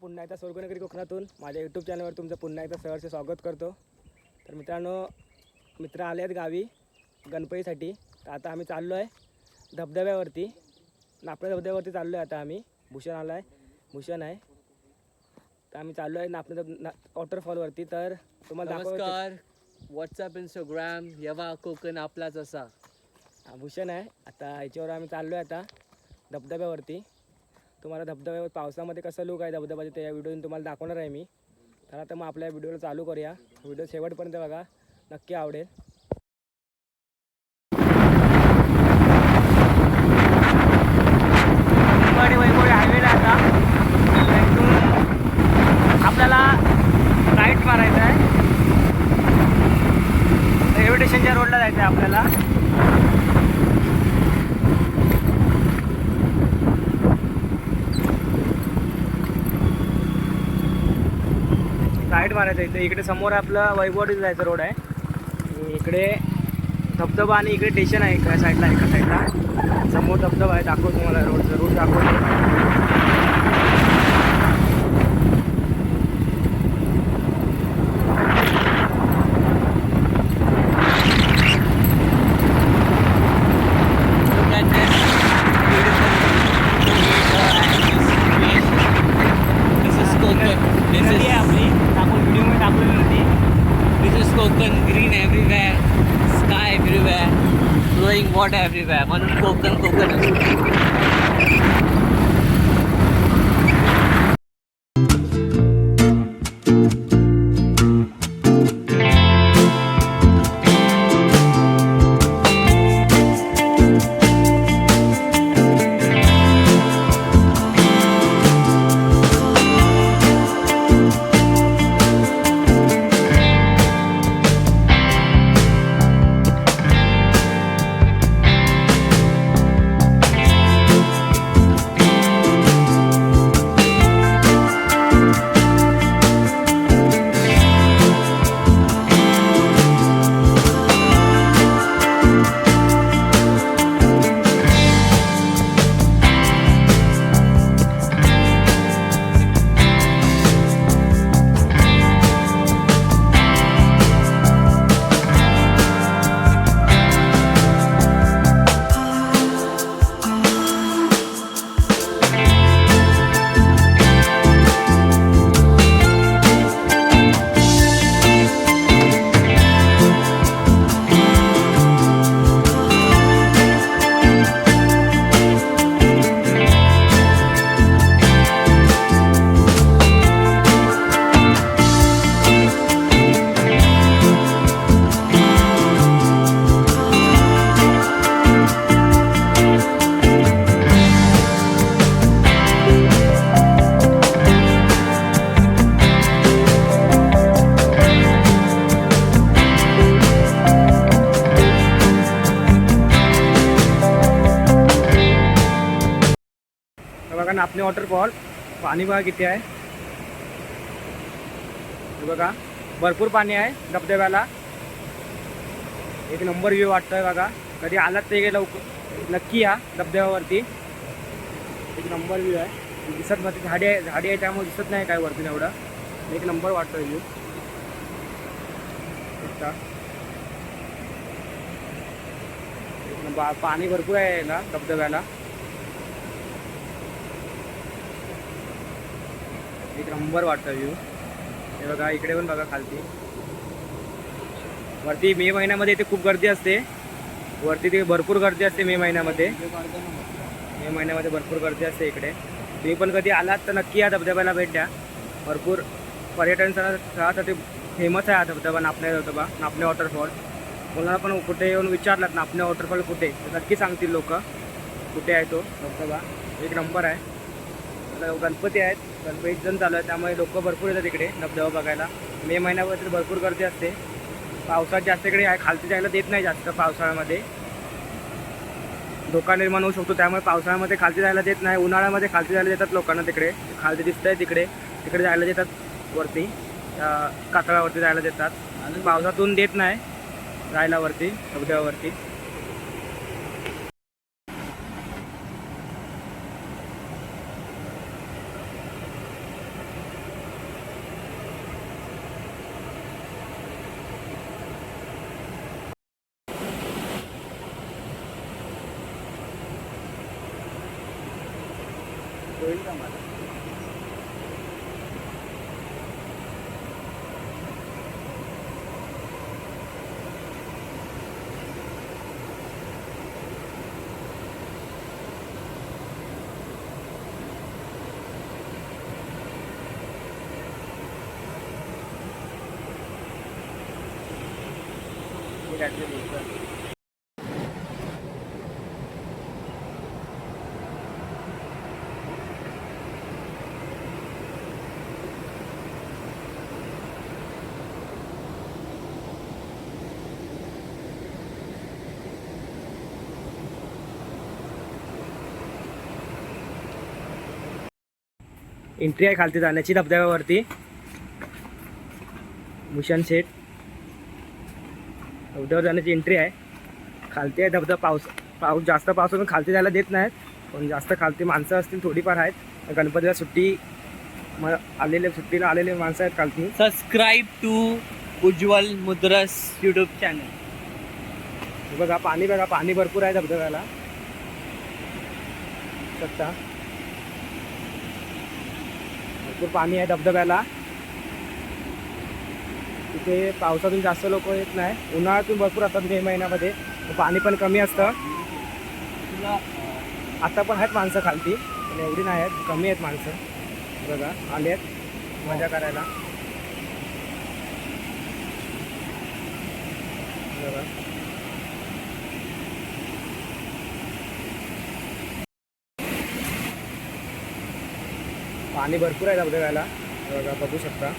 पुन्हा एकदा स्वर्गनगरी कोकणातून माझ्या यूट्यूब चॅनलवर तुमचं पुन्हा एकदा सहर्ष स्वागत करतो. तर मित्रांनो मित्र आले आहेत गावी गणपतीसाठी. तर आता आम्ही चाललो आहे धबधब्यावरती. नापणे धबधब्यावरती चाललो आहे आता आम्ही. भूषण आला आहे भूषण आहे. तर आम्ही चाललो आहे नापणे धब ना वॉटरफॉलवरती तर तुम्हाला नमस्कार. व्हॉट्सअप इंस्टाग्राम यवा कोकण आपलाच असा. भूषण आहे. आता याच्यावर आम्ही चाललो आहे आता धबधब्यावरती. तुम्हाला धबधब्यावर पावसामध्ये कसं लुक आहे धबधबाचे त्या व्हिडिओतून तुम्हाला दाखवणार आहे मी. तर आता मग आपल्या व्हिडिओला चालू करूया. व्हिडिओ शेवटपर्यंत बघा. नक्की आवडेल. आणि हायवेला आता. आपल्याला आहे. रेल्वे स्टेशनच्या रोडला जायचं आहे आपल्याला. राईट मारायचं इथे. इकडे समोर आपलं वैभववाडीत जायचं रोड आहे. आणि इकडे धबधबा आणि इकडे स्टेशन आहे एका साईडला एका साईडला समोर धबधबा आहे. दाखवतो तुम्हाला रोडचं. रोड दाखवतो. Coconut, green everywhere, sky everywhere, flowing water everywhere. One coconut, coconut. Waterfall पाणी बघा किती आहे. बघा भरपूर पाणी आहे धबधब्याला. एक नंबर व्ह्यू वाटतोय बघा. कधी आलात ते लवकर नक्की या धबधब्यावरती. एक नंबर व्ह्यू आहे. दिसत नाही झाडी आहे झाडी आहे त्यामुळे दिसत नाही काय वरती एवढं. एक नंबर वाटतोय व्ह्यू पाणी भरपूर आहे याला धबधब्याला. एक नंबर वाटतं व्ह्यू हे बघा इकडे पण बघा खालती. वरती मे महिन्यामध्ये इथे खूप गर्दी असते. वरती ते भरपूर गर्दी असते मे महिन्यामध्ये. मे महिन्यामध्ये भरपूर गर्दी असते इकडे. तुम्ही पण कधी आलात तर नक्की या धबधब्याला भेट द्या. भरपूर पर्यटन स्थळासाठी फेमस आहे हा धबधबा नापण्या धबधबा नापणे वॉटरफॉल कोणाला पण कुठे येऊन विचारलात नापणे वॉटरफॉल कुठे तर नक्की सांगतील लोक कुठे आहे तो धबधबा. एक नंबर आहे. गणपती आहेत. गणपती जण चालू आहे त्यामुळे लोक भरपूर येतात इकडे धबधबा बघायला. मे महिन्यामध्ये तर भरपूर गर्दी असते. पावसात जास्त इकडे आहे. खालती जायला देत नाही जास्त पावसाळ्यामध्ये. धोका निर्माण होऊ शकतो. त्यामुळे पावसाळ्यामध्ये खालती जायला देत नाही. उन्हाळ्यामध्ये खालती जायला देतात लोकांना तिकडे. खालती दिसतंय तिकडे. तिकडे जायला देतात वरती. कातळावरती जायला देतात. आणि पावसातून देत नाही. जायला वरती धबधब्यावरती. होईल एंट्री आहे खालती जाण्याची धबधब्यावरती. भूषण शेठ धबधब्यावर जाण्याची एंट्री आहे. खालती आहे धबधबा पाऊस पाऊस जास्त पाऊस असून खालती जायला देत नाहीत. पण जास्त खालती माणसं असतील थोडीफार आहेत. गणपतीला सुट्टी म आलेले सुट्टीला आलेले माणसं आहेत खालती. Subscribe to Ujjwal Mudras YouTube channel बघा पाणी बघा पाणी भरपूर आहे धबधब्याला. शकता भरपूर पाणी आहे धबधब्याला तिथे पावसातून जास्त लोक येत नाही. उन्हाळ्यातून भरपूर असतात मे महिन्यामध्ये. पाणी पण कमी असतं. आता पण आहेत माणसं खालती पण एवढी नाही आहेत. कमी आहेत माणसं. बघा आले आहेत मजा करायला. बघा. पाणी भरपूर आहे धबधब्याला बघा बघू शकता.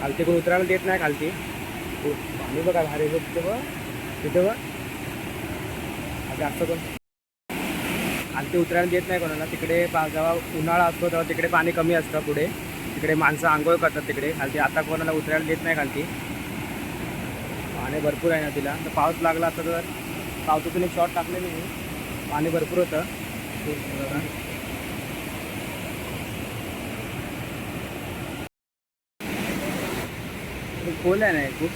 खालती कोण उतरायला देत नाही खालती. पाणी बघा भारी बघ तिथं बघ तिथं बघ. हा, जास्त कोण? खालती उतरायला देत नाही कोणाला. तिकडे पा जेव्हा उन्हाळा असतो तेव्हा तिकडे पाणी कमी असतं पुढे. तिकडे माणसं आंघोळ करतात तिकडे. खालती आता कोणाला उतरायला देत नाही खालती. पाणी भरपूर आहे ना तिला. तर पाऊस लागला असता तर पावसातून एक शॉट टाकले मी पाणी भरपूर होतं हे बघा. खूप खोल आहे ना हे खूप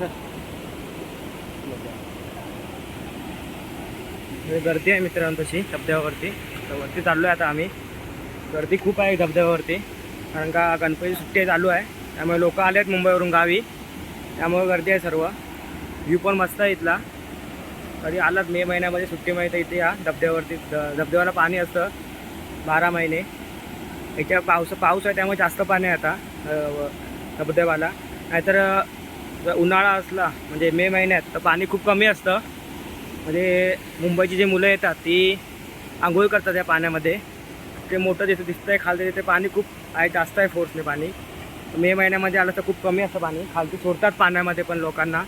हे म्हणजे गर्दी आहे मित्रांनो तशी धबधब्यावरती. तर वरती चाललो आहे आता आम्ही. गर्दी खूप आहे धबधब्यावरती. कारण का गणपती सुट्टी चालू आहे. त्यामुळे लोक आले आहेत मुंबईवरून गावी. त्यामुळे गर्दी आहे सर्व. व्ह्यू पण मस्त आहे इथला. कधी आलात मे महिन्यामध्ये सुट्टीमध्ये तर इथे या धबधब्यावरती. धबधब्याला पाणी असतं. बारा महिने. इथे पाऊस पाऊस आहे त्यामुळे जास्त पाणी आहे आता धबधब्याला. नाहीतर जर उन्हाळा असला म्हणजे मे महिन्यात तर पाणी खूप कमी असतं. म्हणजे मुंबईची जी मुलं येतात ती आंघोळ करतात या पाण्यामध्ये. ते मोठं जिथे आहे खालती तिथे पाणी खूप आहे जास्त आहे फोर्सने पाणी. मे महिन्यामध्ये आलं तर खूप कमी असतं पाणी. खालती सोडतात पाण्यामध्ये पण लोकांना.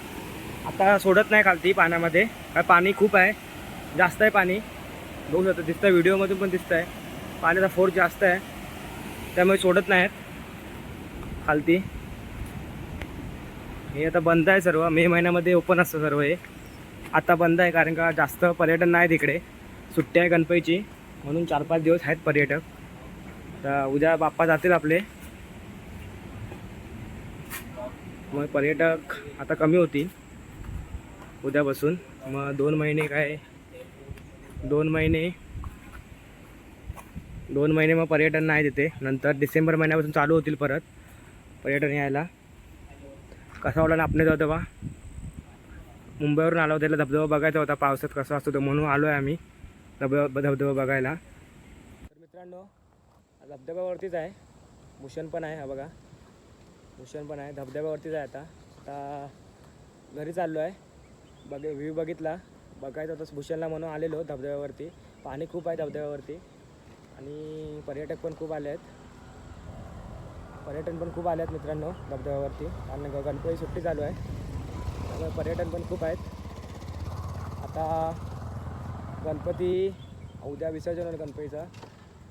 आता सोडत नाही खालती पाण्यामध्ये. कारण पाणी खूप आहे जास्त आहे पाणी. बघू शकतो दिसतं आहे व्हिडिओमधून पण दिसतं आहे पाण्याचा फोर्स जास्त आहे. त्यामुळे सोडत नाहीत खालती. हे आता बंद आहे सर्व. मे महिन्यामध्ये ओपन असतं सर्व हे. आता बंद आहे कारण का जास्त पर्यटन नाही तिकडे. सुट्टी आहे गणपतीची. म्हणून चार पाच दिवस आहेत पर्यटक. तर उद्या बाप्पा जातील आपले. मग पर्यटक आता कमी होतील. उद्यापासून मग दोन महिने काय? दोन महिने. दोन महिने मग पर्यटन नाही तिथे. नंतर डिसेंबर महिन्यापासून चालू होतील परत. पर्यटन यायला. कसा वाटला आपण आपले जाऊ तेव्हा? मुंबईवरून आलो त्याला धबधबा बघायचा होता पावसात कसा असतो तो म्हणून आलो आहे आम्ही धबधबा धबधबा बघायला. तर मित्रांनो धबधब्यावरतीच आहे. भूषण पण आहे हा बघा. भूषण पण आहे धबधब्यावरतीच आहे आता. आता घरी चाललो आहे बघ व्ह्यू बघितला. बघायचा होतं भूषणला म्हणून आलेलो धबधब्यावरती पाणी खूप आहे धबधब्यावरती आणि पर्यटक पण खूप आले आहेत. पर्यटन पण खूप आले आहेत मित्रांनो धबधब्यावरती आणि गणपती सुट्टी चालू आहे. त्यामुळे पर्यटन पण खूप आहेत. आता गणपती उद्या विसर्जन होईल गणपतीचा.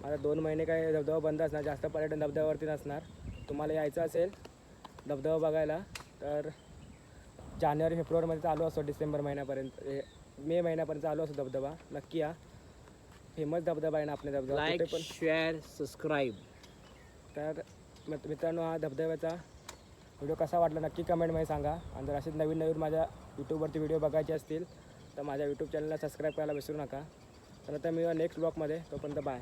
आता दोन महिने काय धबधबा बंद असणार जास्त पर्यटन धबधब्यावरती नसणार. तुम्हाला यायचं असेल धबधबा बघायला तर जानेवारी फेब्रुवारीमध्ये चालू असतो डिसेंबर महिन्यापर्यंत मे महिन्यापर्यंत चालू असतो धबधबा. नक्की या. फेमस धबधबा आहे ना आपल्या धबधबा. पण शेअर सबस्क्राईब तर मित- मित्रांनो हा धबधब्याचा व्हिडिओ कसा वाटला नक्की कमेंटमध्ये सांगा. आणि जर असेच नवीन नवीन माझ्या यूट्यूबवरती व्हिडिओ बघायचे असतील तर माझ्या यूट्यूब चॅनलला सबस्क्राईब करायला विसरू नका. तर आता मी नेक्स्ट ब्लॉगमध्ये तोपर्यंत बाय